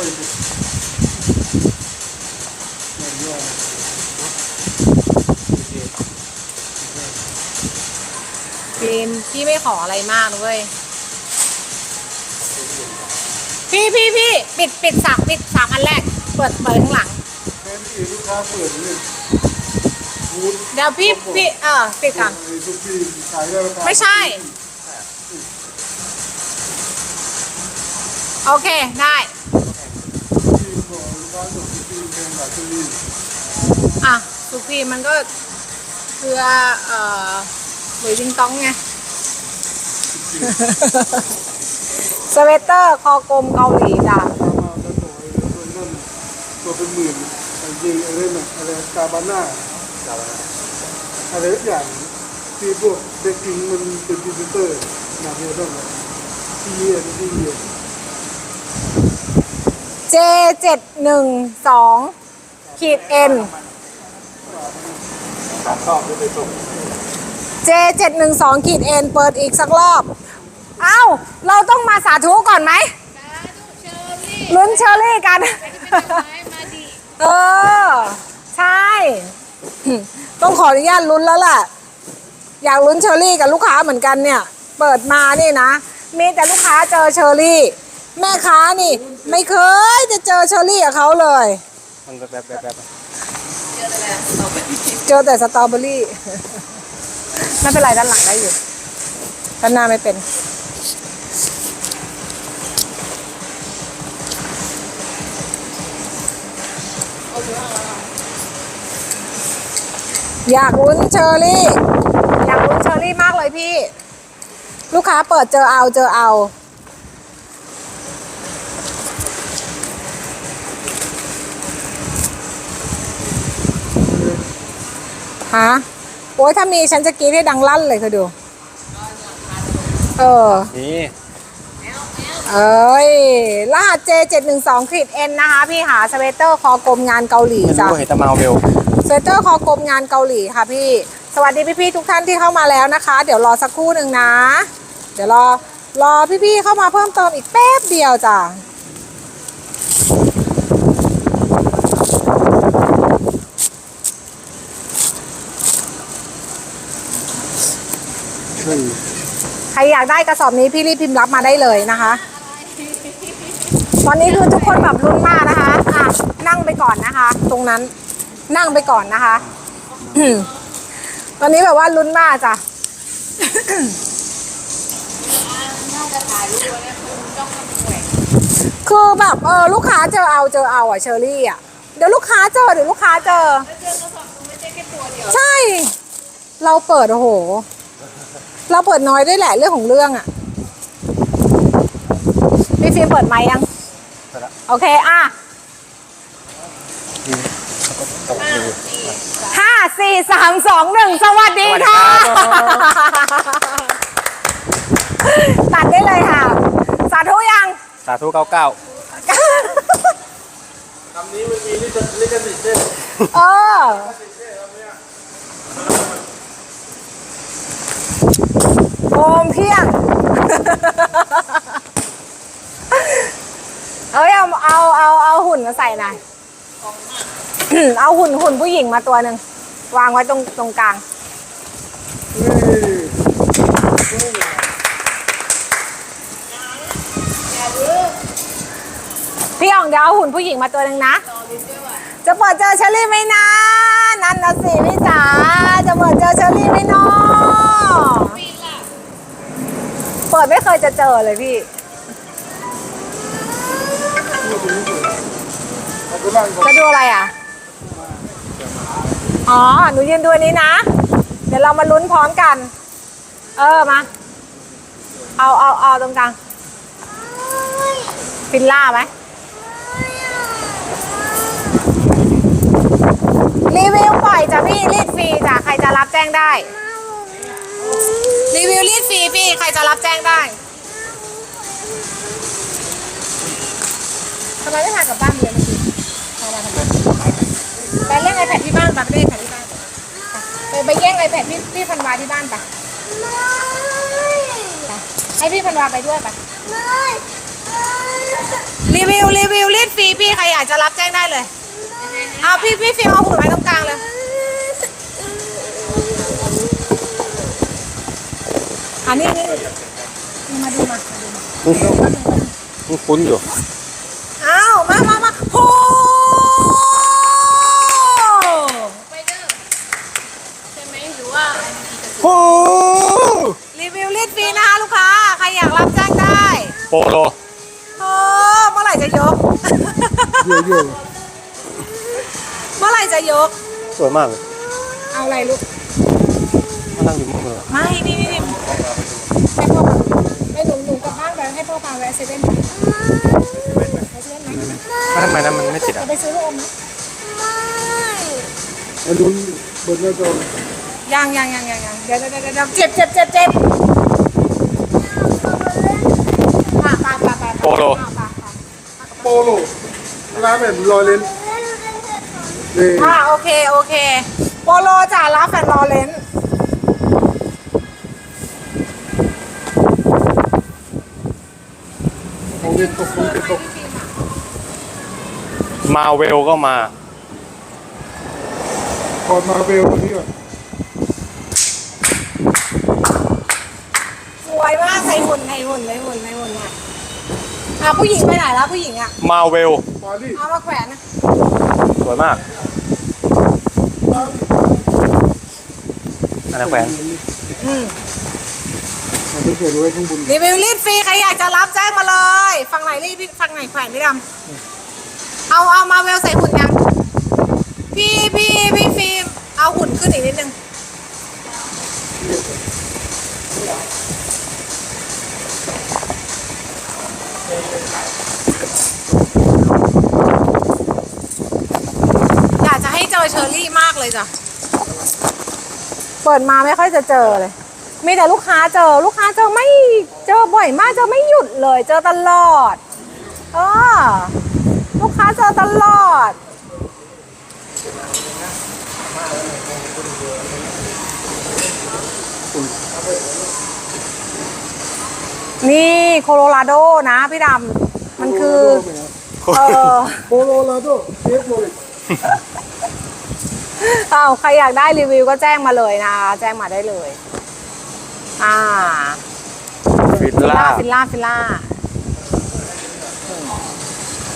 ฟิล์มพี่ไม่ขออะไรมากนะเว้ย พี่พี่พี่ปิดปิดสามปิดสามอันแรก เปิดเปิดข้างหลังแทนที่ลูกค้าเปิดเลยบูธเดี๋ยวพี่พี่เออปิดก่อนไอ้ทุกปีขายได้ราคาไม่ใช่ โอเค ได้ อกลูกค้าส่งที่ปีแพงกว่าที่นี่อะสุพีมันก็เพื่อเอ่อหลุยส์วิงต้องไง สเวตเตอร์คอกลมเกาหลีจ้ะถ้ามาแล้วตัวไอ้ตัวนั่นตัวเป็นหมื่นไอ้ยิงอะไรน่ะอะไรกาบาน่าอะไรทุกอย่างที่พวกเด็กกิ้งมันเป็นพรีเซนเตอร์หนักเยอะต้องที่เยียนที่เยียน เจเจ็ดหนึ่งสองขีดเอ็นขาชอบไม่ไปส่งเจเจ็ดหนึ่งสองขีดเอ็นเปิดอีกสักรอบ เอ้า เราต้องมาสาธุก่อนไหมลุ้นเชอรี่กัน เออ ใช่ ต้องขออนุญาตลุ้นแล้วแหละอยากลุ้นเชอรี่กับลูกค้าเหมือนกันเนี่ย เปิดมานี่นะ มีแต่ลูกค้าเจอเชอรี่ แม่ค้านี่ ไม่เคยจะเจอเชอรี่กับเขาเลย มันแบบแบบแบบแบบเจอแต่สตรอเบอรี่ไม่เป็นไรด้านหลังได้อยู่ด้านหน้าไม่เป็น อยากลุ้นเชอรี่ อยากลุ้นเชอรี่มากเลยพี่ ลูกค้าเปิดเจอเอาเจอเอา ฮะโอ้ยถ้ามีฉันจะกรีดให้ดังลั่นเลยคือดู เออ นี่เอ้ยรหัส J712 ขีด N นะคะ พี่หาสเวตเตอร์คอกลมงานเกาหลีไม่จ้ะรู้เห็นแตะเมาเบลสเวตเตอร์คอกลมงานเกาหลีค่ะพี่ สวัสดีพี่ๆทุกท่านที่เข้ามาแล้วนะคะ เดี๋ยวรอสักครู่หนึ่งนะ เดี๋ยวรอรอพี่ๆเข้ามาเพิ่มเติมอีกแป๊บเดียวจ้ะ ใครอยากได้กระสอบนี้พี่รีบพิมพ์รับมาได้เลยนะคะ ตอนนี้คือทุกคนแบบลุ้นมากนะคะอะนั่งไปก่อนนะคะ ตรงนั้นนั่งไปก่อนนะคะ ตอนนี้แบบว่าลุ้นมากจ้ะคือแบบเออลูกค้าเจอเอาเจอเอาอะเชอรี่อะเดี๋ยวลูกค้าเจอเดี๋ยวลูกค้าเจอใช่ เราเปิดโอ้โห เราเปิดน้อยด้วยแหละเรื่องของเรื่องอะพี่ฟิล์มเปิดไมค์ยัง เปิดละโอเค อะห้าสี่สามสองหนึ่งสวัสดีค่ะ ตัดได้เลยค่ะ สาธุยัง สาธุเก้าเก้าคำนี้มันมีลิขลิขสิทธิ์ด้วยเออ โอ มเพียง เอ้ยเอาเอาเอาเอาหุ่นมาใส่หน่อยเอาหุ่นหุ่นผู้หญิงมาตัวหนึ่งวางไว้ตรงตรงกลางพี่อ่องเดี๋ยวเอาหุ่นผู้หญิงมาตัวหนึ่งนะ จะเปิดเจอเชอรี่ไหมนะ นั่นนะสิพี่จ๋าจะเปิดเจอเชอรี่ไหมนาะเปิ ดไม่เคยจะเจอเลยพี่เอาไปนั่งก่อนจะดูอะไรอะ อ๋อ หนูยืนดูอันนี้นะ เดี๋ยวเรามาลุ้นพร้อมกัน เออ มา เอาเอาเอาตรงกลางฟินล่าไหม รีวิวปล่อยจ้ะพี่รีดฟรีจ้ะใครจะรับแจ้งได้ รีวิวรีดฟรีพี่ ใครจะรับแจ้งได้ทำไมไม่พากลับบ้านเลยเมื่อกี้พามาทำไมไปเล่นไอแพดที่บ้านไปไปเล่นไอแพดที่บ้านไปไปแย่งไอแพดพี่พี่พันวาที่บ้านไปไปให้พี่พันวาไปด้วยไปรีรีวิวรีวิวรีดฟรีพี่ใครอยากจะรับแจ้งได้เลยเอาพี่พี่ฟิล์มเอาหุ่นไว้ตรงกลางเลย อันนี้นี่นี่มาดูมามาดูมาคุ้นๆอยู่อ้าวมามามาโอ้ไปเดอร์ใช่ไหมหรือว่าโอ้รีวิวรีดฟรีนะคะลูกค้า ใครอยากรับแจ้งได้โปโลโอ้เมื่อไหร่จะยก เยอะเยอะเมื่อไหร่จะยก สวยมากเลยเอาอะไรลูกมานั่งอยู่มุมเลยไม่ นี่นี่นี่ให้พ่อให้หนูหนูกลับบ้านไปให้พ่อพาแวะเซเว่นไปเซเว่นไหมแล้วทำไมนั้นมันไม่ติดจะอะไปซื้อลูกอมไหมอันนู้นเบิร์ดหน้าจอยังยังยังยังยังเดี๋ยวเดี๋ยวเดี๋ยวเดี๋ยวเจ็บเจ็บเจ็บเจ็บป่าป่าป่าป่าโปโลป่าป่าโปโลร้านแบบรอเลนนี่อ่าโอเคโอเค โปโลจ่ารับแฟนรอเลนของเล่นตกของเล่นตก มาเวลก็มาพอมาเบลตัวนี้ก่อนสวยมากใส่หุ่นใส่หุ่นใส่หุ่นใส่หุ่นอะอะผู้หญิงไปไหนแล้วผู้หญิงอะมาเวลปารีสเอามาแขวนนะสวยมากอันนั้นแขวนอืม มันจะเขียนไว้ข้างบนรีวิวรีดฟรีใครอยากจะรับแจ้งมาเลย ฝั่งไหนรีดพี่ฝั่งไหนแขวนพี่ดำเอาเอามาเวลใส่หุ่นยังพี่พี่พี่ฟิล์มเอาหุ่นขึ้นอีกนิดนึงอยากจะให้เจอเชอรี่มากเลยจ้ะ เปิดมาไม่ค่อยจะเจอเลย มีแต่ลูกค้าเจอลูกค้าเจอไม่เจอบ่อยมากเจอไม่หยุดเลย เจอตลอดเออลูกค้าเจอตลอด นี่โคโลราโดนะพี่ดำมันคือ เออโปโลลาโดเทปโลเลยเอาใครอยากได้รีวิวก็แจ้งมาเลยนะคะแจ้งมาได้เลย อ่าฟิลฟิลล่าล่าฟิลล่าฟิลล่า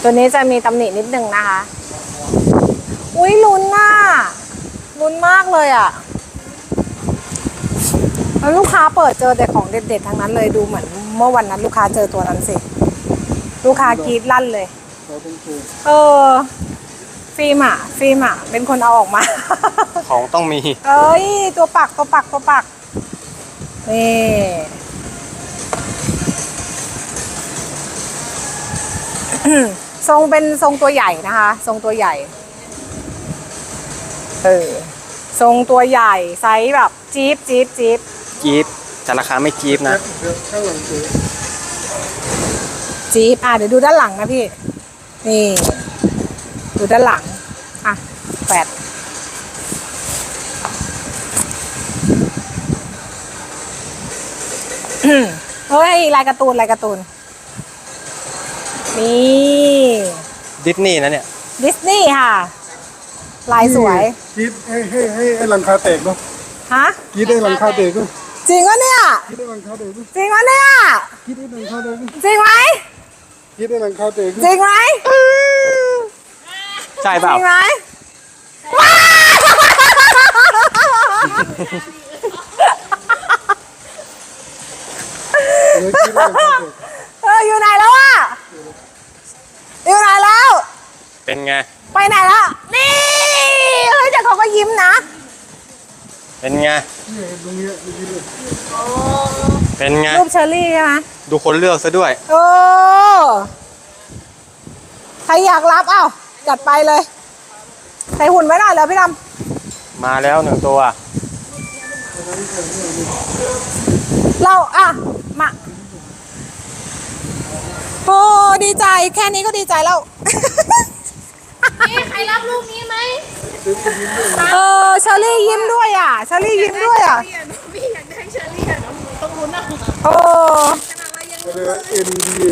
ตัวนี้จะมีตำหนินิดนึงนะคะ อุ้ยลุ้นน่ะลุ้นมากเลยอะ แล้วลูกค้าเปิดเจอแต่ของเด็ดๆทั้งนั้นเลยดูเหมือน เมื่อวันนั้นลูกค้าเจอตัวนั้นสิ ลูกค้ากรีดลั่นเลยเราต้องโชว์เออ ฟิล์มอะฟิล์มอะเป็นคนเอาออกมา ของต้องมี เอ้ย ตัวปักตัวปักตัวปัก นี่ทรงเป็นทรงตัวใหญ่นะคะ ทรงตัวใหญ่ เออ ทรงตัวใหญ่ไซส์แบบจี๊บจี๊บจี๊บจี๊ปแต่ราคาไม่จี๊ปนะเดี๋ยวข้างหลังเจอจี๊บอะเดี๋ยวดูด้านหลังนะพี่ นี่ ดูด้านหลัง อะแปด อืม เฮ้ยลายการ์ตูนลายการ์ตูน นี่ดิสนีย์นะเนี่ย ดิสนีย์ค่ะ ลายสวยกรีดให้ให้ให้ให้หลังคาแตกเนาะฮะกรีดให้หลังคาแตกเนาะจริงวะเนี่ย กรีดให้หลังคาแตกเนาะจริงวะเนี่ย กรีดให้หลังคาแตกเนาะจริงไหมกรีดให้หลังคาแตกจเนาะริงไหมใช่จเปล่า ริงไหมเดี๋ยวกรีดให้หลังคาแเอออยู่ไหนแล้วอะอยู่ไหนแล้ว เป็นไง ไปไหนแล้วนี่เฮ้ยแต่เขาก็ยิ้มนะ เป็นไงเนี่ยตรงเนี้ยเมื่อกี้เลยเป็นไง รูปเชอรี่ใช่ไหมดูคนเลือกซะด้วยเออใครอยากรับเอ้าจัดไปเลย ใส่หุ่นไว้หน่อยเลยพี่ดมาแล้วหนึ่งตัวำเราอะมา โอ้ดีใจแค่นี้ก็ดีใจแล้ว นี่ใครรับลูกนี้ไหมเออชาลี่ยิ้มด้วยอะชาลี่ยิ้มด้วยอะพี่อยากได้ชาลี่อะน้องหนูต้องลุ้นะอาขโอ้เราอ็นดี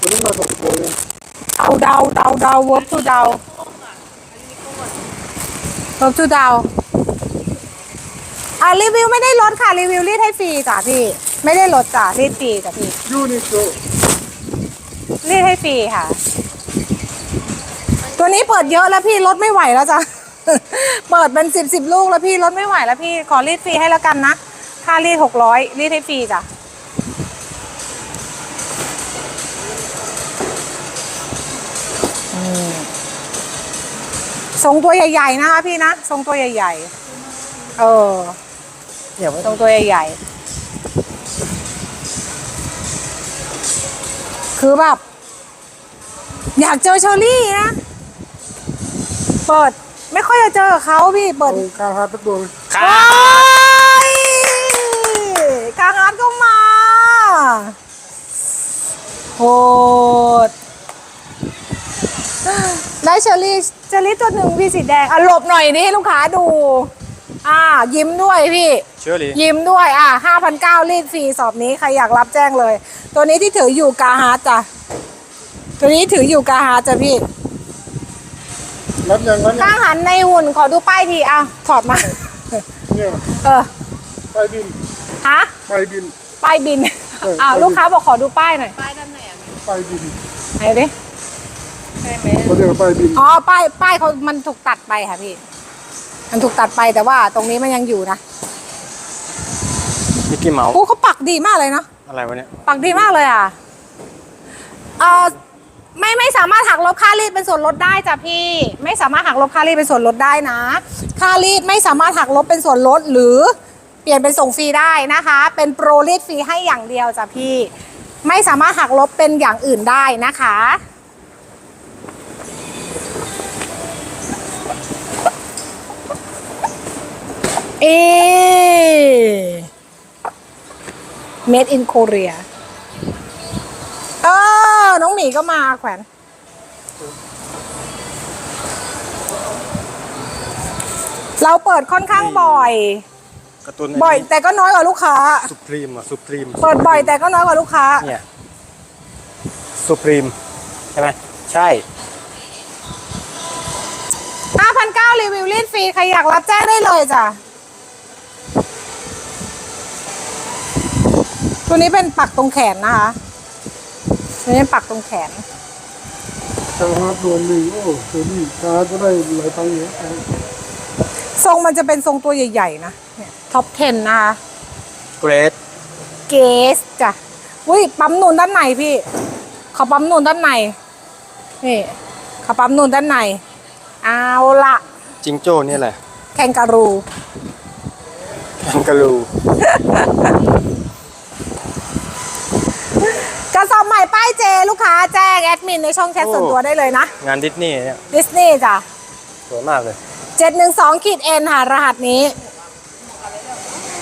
วันนี้มาสองตัวเดาเดาเดาเดาเวิร์กทูเดาเวิร์กทูเดา อะรีวิวไม่ได้ลดค่ะรีวิวรีดให้ฟรีจ้ะพี่ ไม่ได้ลดจ้ะรีดฟรีจ้ะพี่ยูนิโกรีดให้ฟรีค่ะ ตัวนี้เปิดเยอะแล้วพี่ลดไม่ไหวแล้วจ้ะ เปิดเป็นสิบสิบลูกแล้วพี่ลดไม่ไหวแล้วพี่ขอรีดฟรีให้แล้วกันนะ ค่ารีดหกร้อยรีดให้ฟรีจ้ะอืมทรงตัวใหญ่ๆนะคะพี่นะทรงตัวใหญ่ ๆ เออ เดี๋ยวทรงตัวใหญ่ๆ คือแบบ อยากเจอเชอรี่นะ เปิด ไม่ค่อยจะเจอกับเขาพี่ เปิดเอาคาฮาร์ตตัวเลยค่ะว้ายกลางร้านก็มาโหดได้เชอรี่เชอรี่ตัวหนึ่งพี่สีแดงอะหลบหน่อยนี่ให้ลูกค้าดู อ่า ยิ้มด้วยพี่ เชื่อหรือยิ้มด้วยอะห้าพันเก้ารีดฟรีสอบนี้ใครอยากรับแจ้งเลย ตัวนี้ที่ถืออยู่กาฮาร์ดจ้ะตัวนี้ถืออยู่กาฮาร์ดจ้ะพี่รับยังรับยัข้างงหันในหุ่นขอดูป้ายทีอะถอดมา เนี่ยเออไปบินฮะไปบิน ป้ายบินเอออ้าวป้ายบินลูกค้าบอกขอดูป้ายหน่อยป้ายด้านไหนอะไปบินไหนดิใช่ไหมเขาเรียกว่าไปบิน อ๋อป้ายป้ายเขามันถูกตัดไปค่ะพี่ มันถูกตัดไปแต่ว่าตรงนี้มันยังอยู่นะมิกกี้เมาส์โอ้เขาปักดีมากเลยเนาะอะไรวะเนี่ย ปักดีมากเลยอะเออไม่ไม่สามารถหักลบค่ารีดเป็นส่วนลดได้จ้ะพี่ ไม่สามารถหักลบค่ารีดเป็นส่วนลดได้นะ ค่ารีดไม่สามารถหักลบเป็นส่วนลดหรือเปลี่ยนเป็นส่งฟรีได้นะคะ เป็นโปรรีดฟรีให้อย่างเดียวจ้ะพี่ ไม่สามารถหักลบเป็นอย่างอื่นได้นะคะ เอ made in Korea เออ น้องหมีก็มาแขวน เราเปิดค่อนข้างบ่อย การ์ตูนบ่อย แต่ก็น้อยกว่าลูกค้า สุพรีมอะสุพรีมเปิดบ่อยแต่ก็น้อยกว่าลูกค้า เนี่ยสุพรีมใช่ไหมใช่ 5,900รีวิวรีดฟรี ใครอยากรับแจ้งได้เลยจ้ะ ตัวนี้เป็นปักตรงแขนนะคะตัวนี้ปักตรงแขนคาฮาร์ตตัวหนึ่งโอ้เซอรี่คาฮาร์ตก็ได้หลายพันเนี่ยทรงมันจะเป็นทรงตัวใหญ่ๆนะเนี่ยท็อป 10 นะคะเกรดเกสจ้ะอุ้ยปั๊มนูนด้านในพี่เขาปั๊มนูนด้านในนี่เขาปั๊มนูนด้านในเอาละจิงโจ้นี่แหละแคนการู แคนการูก ระสอบใหม่ป้ายเจ ลูกค้าแจ้งแอดมินในช่องแชทส่วนตัวได้เลยนะ งานดิสนีย์เนี่ยดิสนีย์จ้ะสวยมากเลย712ขีดเอ็นค่ะ รหัสนี้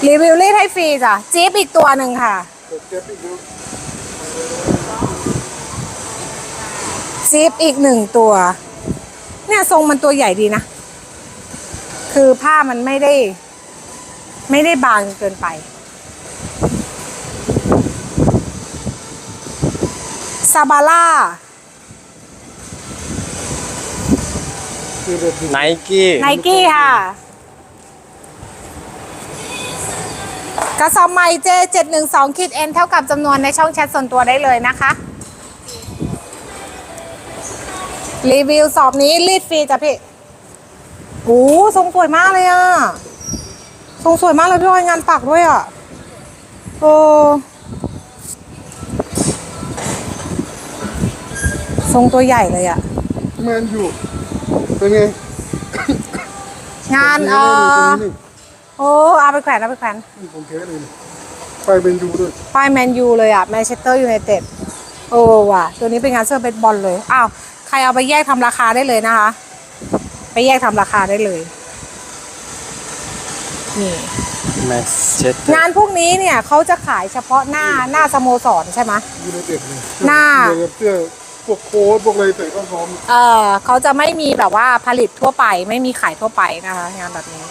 รีวิวรีดให้ฟรีจ้ะจี๊ปอีกตัวหนึ่งค่ะเจ็บอีกแล้วจี๊ปอีกหนึ่งตัว เนี่ยทรงมันตัวใหญ่ดีนะ คือผ้ามันไม่ได้ ไม่ได้บางเกินไป ซาบาร่าคือแบบไนกี้ไนกี้ค่ะ กระสอบใหม่ J 7 1 2 คิด N เท่ากับจำนวนในช่องแชทส่วนตัวได้เลยนะคะ รีวิวสอบนี้รีดฟรีจ้ะพี่โอ้ทรงสวยมากเลยอะ ทรงสวยมากเลยพี่ออยงานปักด้วยอะ โอ้ ทรงตัวใหญ่เลยอะแมนยูเป็นไงงานเออโอ้เอาไปแขวนเอาไปแขวนนี่ของแท้เลยนี่ไปเป็นยูด้วยป้ายแมนยูเลยอะแมนเชสเตอร์ยูไนเต็ดโอ้ว่ะ ตัวนี้เป็นงานเสื้อเบสบอลเลยอ้าวใครเอาไปแยกทำราคาได้เลยนะคะ ไปแยกทำราคาได้เลยนี่แมนเชสเตอร์งานพวกนี้เนี่ยเขาจะขายเฉพาะหน้าหน้าสโมสรใช่ไหมยูไนเต็ดเลยหน้าเสื้อเสื้อ พวกโค้ดพวกอะไรใส่ก็พร้อมเออเขาจะไม่มีแบบว่าผลิตทั่วไป ไม่มีขายทั่วไปนะคะ งานแบบนี้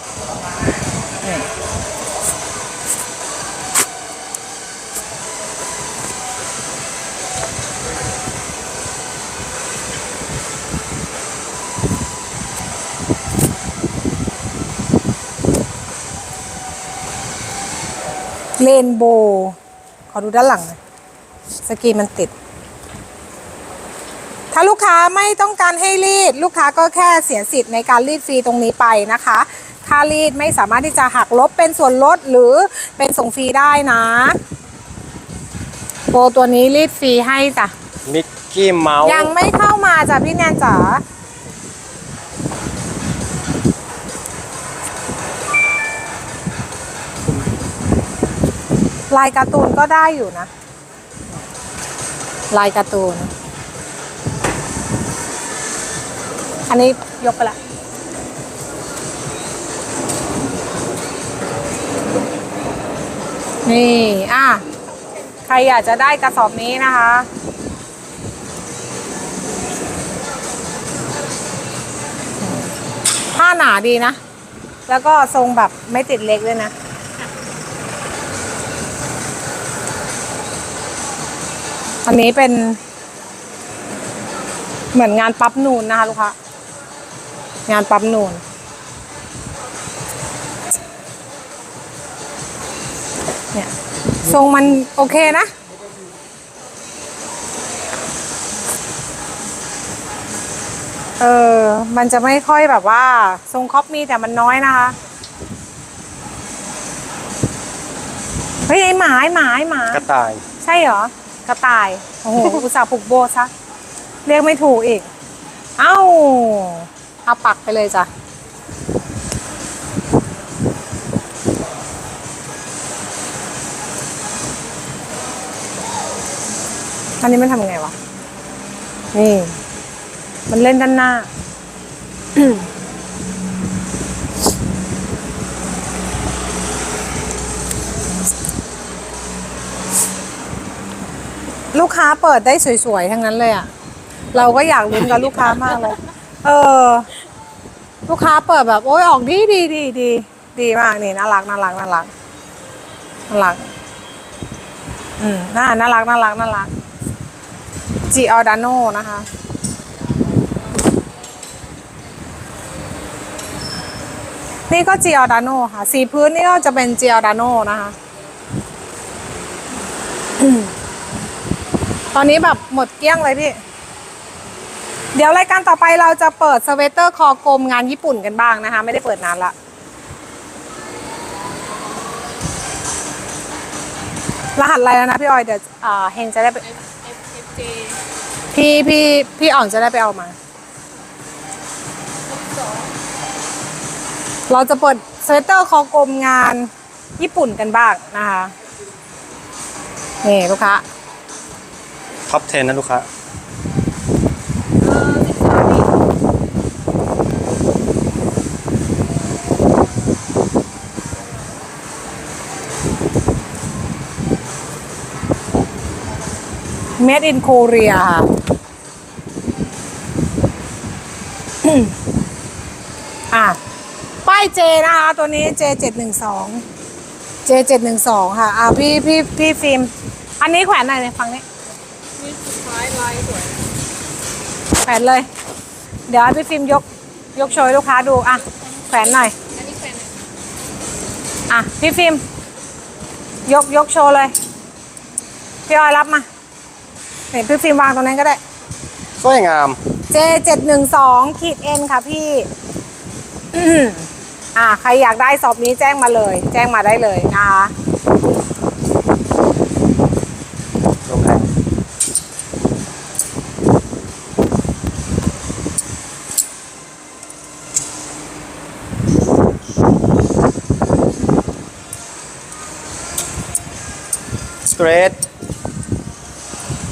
เรนโบขอดูด้านหลังสกีมันติด ถ้าลูกค้าไม่ต้องการให้รีด ลูกค้าก็แค่เสียสิทธิ์ในการรีดฟรีตรงนี้ไปนะคะถ้ารีดไม่สามารถที่จะหักลบเป็นส่วนลดหรือเป็นส่งฟรีได้นะโปรตัวนี้รีดฟรีให้จ้ะมิกกี้เมาส์ยังไม่เข้ามาจ้ะพี่แนนจ๋าลายการ์ตูนก็ได้อยู่นะ ลายการ์ตูน อันนี้ยกไปละนี่อะใครอยากจะได้กระสอบนี้นะคะ ผ้าหนาดีนะ แล้วก็ทรงแบบไม่ติดเล็กด้วยนะอันนี้เป็นเหมือนงานปั๊บนูนนะคะลูกค้า งานปั๊บนูนเนี่ยทรงมันโอเคนะ เออ มันจะไม่ค่อยแบบว่า ทรงครอปมีแต่มันน้อยนะคะเฮ้ยไอหมาไอหมาไอหมากระต่าย ใช่เหรอกระต่าย โอ้โห อุตส่าห์ผูกโบซะเรียกไม่ถูกอีก เอ้า เอาปักไปเลยจ้ะอันนี้มันทำไงวะ นี่ มันเล่นด้านหน้า ลูกค้าเปิดได้สวยๆ ทั้งนั้นเลยอะ่ะ เราก็อยากลุ้นกับลูกค้ามากเลย เออ ลูกค้าเปิดแบบโอ้ยออกดีดีดีดีดีมากนี่น่ารักน่ารักน่ารักน่ารัก อืมน่าน่ารักน่ารักน่ารักจีออดานโนนะคะนี่ก็จีออดานโนค่ะ สีพื้นนี่ก็จะเป็นจีออดานโนนะคะ ตอนนี้แบบหมดเกลี้ยงเลยพี่ ดี๋ยวรายการต่อไปเราจะเปิดสเวตเตอร์คอกลมงานญี่ปุ่นกันบ้างนะคะ ไม่ได้เปิดนานละรหัสอะไรแล้วนะพี่ออยเดี๋ยวอ่าเฮงจะได้ไป F F F J พี่พี่พี่อ่องจะได้ไปเอามาสองเราจะเปิดสเวตเตอร์คอกลมงานญี่ปุ่นกันบ้างนะคะนี่ลูกค้าท็อป10นะลูกค้า เมดอินโคเรียค่ะอะ ป้ายเจนะคะ ตัวนี้ J 7 1 2 J 7 1 2ค่ะ อะพี่พี่พี่ฟิล์ม อันนี้แขวนหน่อยเลยฟังนี้สุดท้ายลายสวย แขวนเลย เดี๋ยวให้พี่ฟิล์มยกยกโชว์ให้ลูกค้าดูอะแขวนหน่อยอันนี้แฟนอะพี่ฟิล์มยกยกโชว์เลยพี่ออยรับมาเห็นพี่ฟิล์มวางตรงนั้นก็ได้ สวยงาม J 7 1 2ขีด N ค่ะพี่อืมอ่าใครอยากได้สอบนี้แจ้งมาเลย แจ้งมาได้เลยนะคะ ลงแรง สเก รด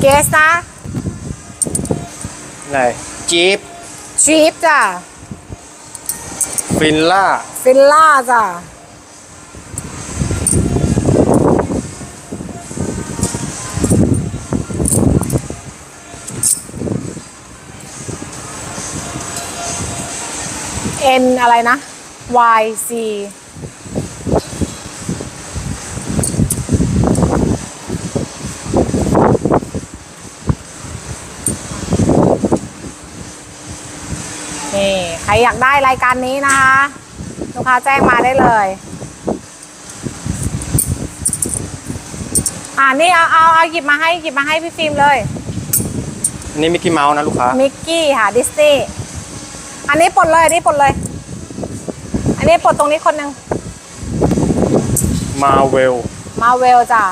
เกสนะไหนจีปชีฟจ้ะฟินล่าฟิลล่าจ้ะ N อะไรนะ Y C นี่ ใค รอยากได้รายการนี้นะคะ ลูกค้าแจ้งมาได้เลยอ่านี่เอาเอาเอาหยิบมาให้หยิบมาให้พี่ฟิล์มเลย อันนี้มิกกี้เมาส์นะลูกค้า มิกกี้ค่ะดิสนีย์อันนี้ปลดเลยอันนี้ปลดเลย อันนี้ปลดตรงนี้คนหนึ่งมาเวล มาเวลจ้ะ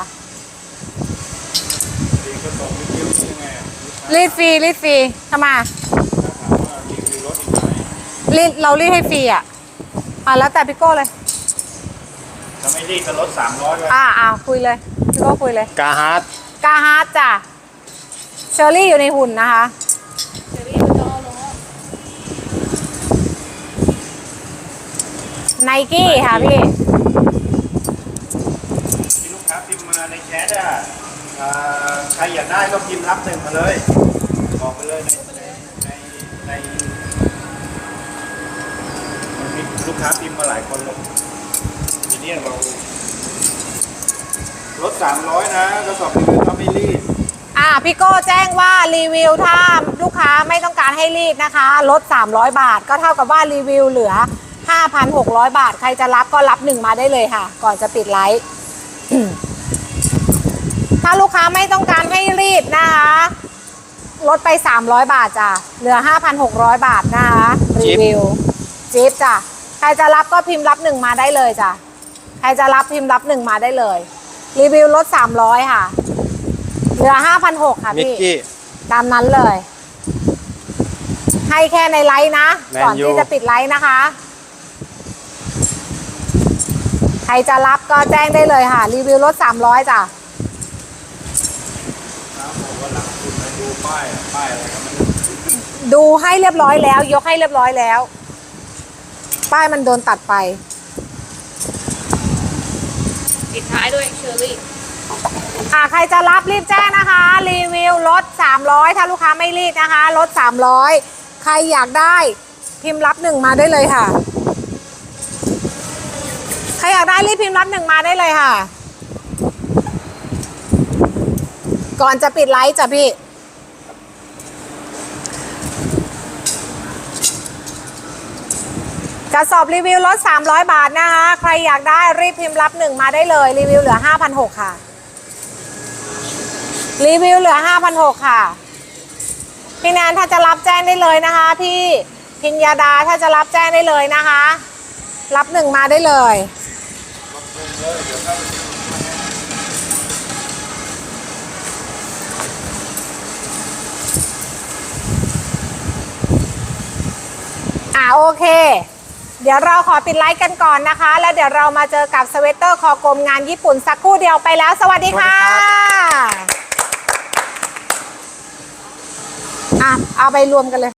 รีดฟรีรีดฟรีทำไม รีดเรารีดให้ฟรีอะอะแล้วแต่พี่โก้เลย ถ้าไม่รีบก็ลดสามร้อยไว้อ่าอ่าคุยเลยพี่โก้คุยเลย กาฮาร์ดกาฮาร์ดจ้ะเชอรี่อยู่ในหุ่นนะคะเชอรี่มันจะเอาลงแล้วไนกี้ค่ะพี่ ที่ลูกค้าพิมพ์มาในแชทอะอ่าใครอยากได้ก็พิมพ์รับหนึ่งมาเลย บอกไปเลยในในในมันมี ลูกค้าพิมพ์มาหลายคนเลยทีนี้เราลดสามร้อยนะกระสอบรีวิวถ้าไม่รีดอ่าพี่โก้แจ้งว่ารีวิวถ้าลูกค้าไม่ต้องการให้รีดนะคะ ลด 300 บาท ก็เท่ากับว่ารีวิวเหลือ 5,600 บาท ใครจะรับก็รับหนึ่งมาได้เลยค่ะ ก่อนจะปิดไลฟ์ถ้าลูกค้าไม่ต้องการให้รีดนะคะ ลดไป 300 บาทจ้ะเหลือ 5,600 บาทนะคะรีวิวจิ๊บจ้ะ ใครจะรับก็พิมพ์รับหนึ่งมาได้เลยจ้ะ ใครจะรับพิมพ์รับหนึ่งมาได้เลย รีวิวลด300ค่ะ เหลือ5,600ค่ะมิกพี่ กี้ ตามนั้นเลย ให้แค่ในไลฟ์นะ แมนยู ก่อนที่จะปิดไลฟ์นะคะ ใครจะรับก็แจ้งได้เลยค่ะ รีวิวลด300จ้ะครับผมว่าหลังคุณมาดูป้ายอะป้ายอะไรก็ไม่รู้ดูให้เรียบร้อยแล้ว ยกให้เรียบร้อยแล้ว ป้ายมันโดนตัดไป ปิดท้ายด้วยเชอรี่อ่าใครจะรับรีบแจ้งนะคะ รีวิวลด 300 ถ้าลูกค้าไม่รีดนะคะลด 300 ใครอยากได้พิมพ์รับหนึ่งมาได้เลยค่ะ ใครอยากได้รีบพิมพ์รับหนึ่งมาได้เลยค่ะ ก่อนจะปิดไลฟ์จ้ะพี่ ระสอบรีวิวลด 300 บาทนะคะ ใครอยากได้รีบพิมพ์รับหนึ่งมาได้เลย รีวิวเหลือ 5,600 ค่ะ รีวิวเหลือ 5,600 ค่ะ พี่แนนถ้าจะรับแจ้งได้เลยนะคะ พี่พิญญาดาถ้าจะรับแจ้งได้เลยนะคะ รับหนึ่งมาได้เลยอ่าโอเค เดี๋ยวเราขอปิดไลฟ์กันก่อนนะคะ แล้วเดี๋ยวเรามาเจอกับสเวตเตอร์คอกลมงานญี่ปุ่นสักครู่เดียวไปแล้ว สวัสดีค่ะอะ เอาไปรวมกันเลย